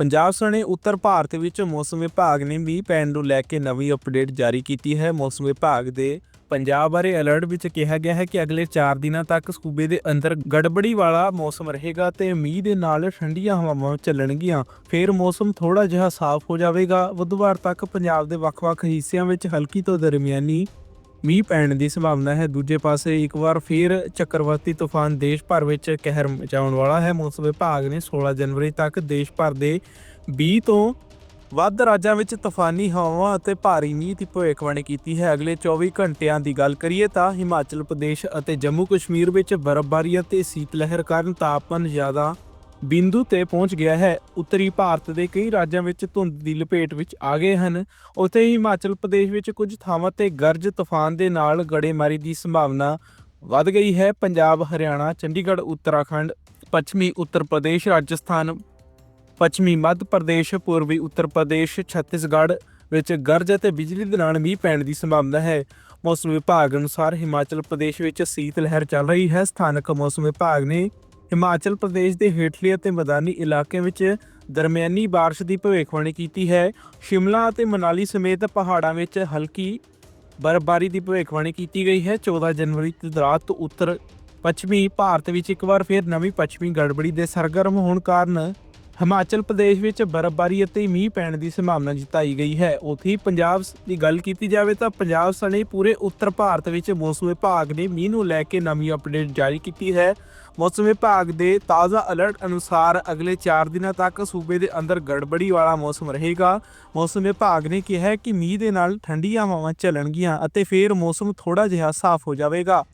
ਪੰਜਾਬ ਸਣੇ ਉੱਤਰ ਭਾਰਤ ਵਿੱਚ ਮੌਸਮ ਵਿਭਾਗ ਨੇ ਮੀਂਹ ਪੈਣ ਨੂੰ ਲੈ ਕੇ ਨਵੀਂ ਅਪਡੇਟ ਜਾਰੀ ਕੀਤੀ ਹੈ। ਮੌਸਮ ਵਿਭਾਗ ਦੇ ਪੰਜਾਬ ਬਾਰੇ ਅਲਰਟ ਵਿੱਚ ਕਿਹਾ ਗਿਆ ਹੈ ਕਿ ਅਗਲੇ 4 ਦਿਨਾਂ ਤੱਕ ਸੂਬੇ ਦੇ ਅੰਦਰ ਗੜਬੜੀ ਵਾਲਾ ਮੌਸਮ ਰਹੇਗਾ ਤੇ ਮੀਂਹ ਦੇ ਨਾਲ ਠੰਡੀਆਂ ਹਵਾਵਾਂ ਚੱਲਣਗੀਆਂ। ਫਿਰ ਮੌਸਮ ਥੋੜਾ ਜਿਹਾ ਸਾਫ਼ ਹੋ ਜਾਵੇਗਾ। ਬੁੱਧਵਾਰ ਤੱਕ ਪੰਜਾਬ ਦੇ ਵੱਖ-ਵੱਖ ਹਿੱਸਿਆਂ ਵਿੱਚ ਹਲਕੀ ਤੋਂ ਦਰਮਿਆਨੀ ਮੀਂਹ ਪੈਣ ਦੀ ਸੰਭਾਵਨਾ ਹੈ। ਦੂਜੇ ਪਾਸੇ ਇੱਕ ਵਾਰ ਫਿਰ ਚੱਕਰਵਾਤੀ ਤੂਫਾਨ ਦੇਸ਼ ਭਰ ਵਿੱਚ ਕਹਿਰ ਮਚਾਉਣ ਵਾਲਾ ਹੈ। ਮੌਸਮ ਵਿਭਾਗ ਨੇ 16 ਜਨਵਰੀ ਤੱਕ ਦੇਸ਼ ਭਰ ਦੇ 20 ਤੋਂ ਵੱਧ ਰਾਜਾਂ ਵਿੱਚ ਤੂਫਾਨੀ ਹਵਾਵਾਂ ਅਤੇ ਭਾਰੀ ਮੀਂਹ ਦੀ ਭਵਿੱਖਬਾਣੀ ਕੀਤੀ ਹੈ। ਅਗਲੇ 24 ਘੰਟਿਆਂ ਦੀ ਗੱਲ ਕਰੀਏ ਤਾਂ ਹਿਮਾਚਲ ਪ੍ਰਦੇਸ਼ ਅਤੇ ਜੰਮੂ ਕਸ਼ਮੀਰ ਵਿੱਚ ਬਰਫ਼ਬਾਰੀ ਅਤੇ ਸੀਤ ਲਹਿਰ ਕਾਰਨ ਤਾਪਮਾਨ ਜ਼ਿਆਦਾ ਬਿੰਦੂ ਤੇ ਪਹੁੰਚ ਗਿਆ ਹੈ। ਉੱਤਰੀ ਭਾਰਤ ਦੇ ਕਈ ਰਾਜਾਂ ਵਿੱਚ ਧੁੰਦ ਦੀ ਲਪੇਟ ਵਿੱਚ ਆ ਗਏ ਹਨ। ਉੱਥੇ ਹੀ ਹਿਮਾਚਲ ਪ੍ਰਦੇਸ਼ ਵਿੱਚ ਕੁਝ ਥਾਵਾਂ ਤੇ ਗਰਜ ਤੂਫਾਨ ਦੇ ਨਾਲ ਗੜੇਮਾਰੀ ਦੀ ਸੰਭਾਵਨਾ ਵੱਧ ਗਈ ਹੈ। ਪੰਜਾਬ, ਹਰਿਆਣਾ, ਚੰਡੀਗੜ੍ਹ, ਉੱਤਰਾਖੰਡ, ਪੱਛਮੀ ਉੱਤਰ ਪ੍ਰਦੇਸ਼, ਰਾਜਸਥਾਨ, ਪੱਛਮੀ ਮੱਧ ਪ੍ਰਦੇਸ਼, ਪੂਰਬੀ ਉੱਤਰ ਪ੍ਰਦੇਸ਼, ਛੱਤੀਸਗੜ੍ਹ ਵਿੱਚ ਗਰਜ ਅਤੇ ਬਿਜਲੀ ਦੇ ਨਾਲ ਮੀਂਹ ਪੈਣ ਦੀ ਸੰਭਾਵਨਾ ਹੈ। ਮੌਸਮ ਵਿਭਾਗ ਅਨੁਸਾਰ ਹਿਮਾਚਲ ਪ੍ਰਦੇਸ਼ ਵਿੱਚ ਸੀਤ ਲਹਿਰ ਚੱਲ ਰਹੀ ਹੈ। ਸਥਾਨਕ ਮੌਸਮ ਵਿਭਾਗ ਨੇ ਹਿਮਾਚਲ ਪ੍ਰਦੇਸ਼ ਦੇ ਹੇਠਲੇ ਅਤੇ ਮੈਦਾਨੀ ਇਲਾਕਿਆਂ ਵਿੱਚ ਦਰਮਿਆਨੀ ਬਾਰਿਸ਼ ਦੀ ਭਵਿੱਖਬਾਣੀ ਕੀਤੀ ਹੈ। ਸ਼ਿਮਲਾ ਅਤੇ ਮਨਾਲੀ ਸਮੇਤ ਪਹਾੜਾਂ ਵਿੱਚ ਹਲਕੀ ਬਰਫ਼ਬਾਰੀ ਦੀ ਭਵਿੱਖਬਾਣੀ ਕੀਤੀ ਗਈ ਹੈ। 14 ਜਨਵਰੀ ਦੀ ਰਾਤ ਤੋਂ ਉੱਤਰ ਪੱਛਮੀ ਭਾਰਤ ਵਿੱਚ ਇੱਕ ਵਾਰ ਫਿਰ ਨਵੀਂ ਪੱਛਮੀ ਗੜਬੜੀ ਦੇ ਸਰਗਰਮ ਹੋਣ ਕਾਰਨ ਹਿਮਾਚਲ ਪ੍ਰਦੇਸ਼ ਵਿੱਚ ਬਰਫ਼ਬਾਰੀ ਅਤੇ ਮੀਂਹ ਪੈਣ ਦੀ ਸੰਭਾਵਨਾ ਜਤਾਈ ਗਈ ਹੈ। ਉੱਥੇ ਹੀ ਪੰਜਾਬ ਦੀ ਗੱਲ ਕੀਤੀ ਜਾਵੇ ਤਾਂ ਪੰਜਾਬ ਸਣੇ ਪੂਰੇ ਉੱਤਰ ਭਾਰਤ ਵਿੱਚ ਮੌਸਮ ਵਿਭਾਗ ਨੇ ਮੀਂਹ ਨੂੰ ਲੈ ਕੇ ਨਵੀਂ ਅਪਡੇਟ ਜਾਰੀ ਕੀਤੀ ਹੈ। ਮੌਸਮ ਵਿਭਾਗ ਦੇ ਤਾਜ਼ਾ ਅਲਰਟ ਅਨੁਸਾਰ ਅਗਲੇ 4 ਦਿਨਾਂ ਤੱਕ ਸੂਬੇ ਦੇ ਅੰਦਰ ਗੜਬੜੀ ਵਾਲਾ ਮੌਸਮ ਰਹੇਗਾ। ਮੌਸਮ ਵਿਭਾਗ ਨੇ ਕਿਹਾ ਕਿ ਮੀਂਹ ਦੇ ਨਾਲ ਠੰਡੀਆਂ ਹਵਾਵਾਂ ਚੱਲਣਗੀਆਂ ਅਤੇ ਫਿਰ ਮੌਸਮ ਥੋੜਾ ਜਿਹਾ ਸਾਫ਼ ਹੋ ਜਾਵੇਗਾ।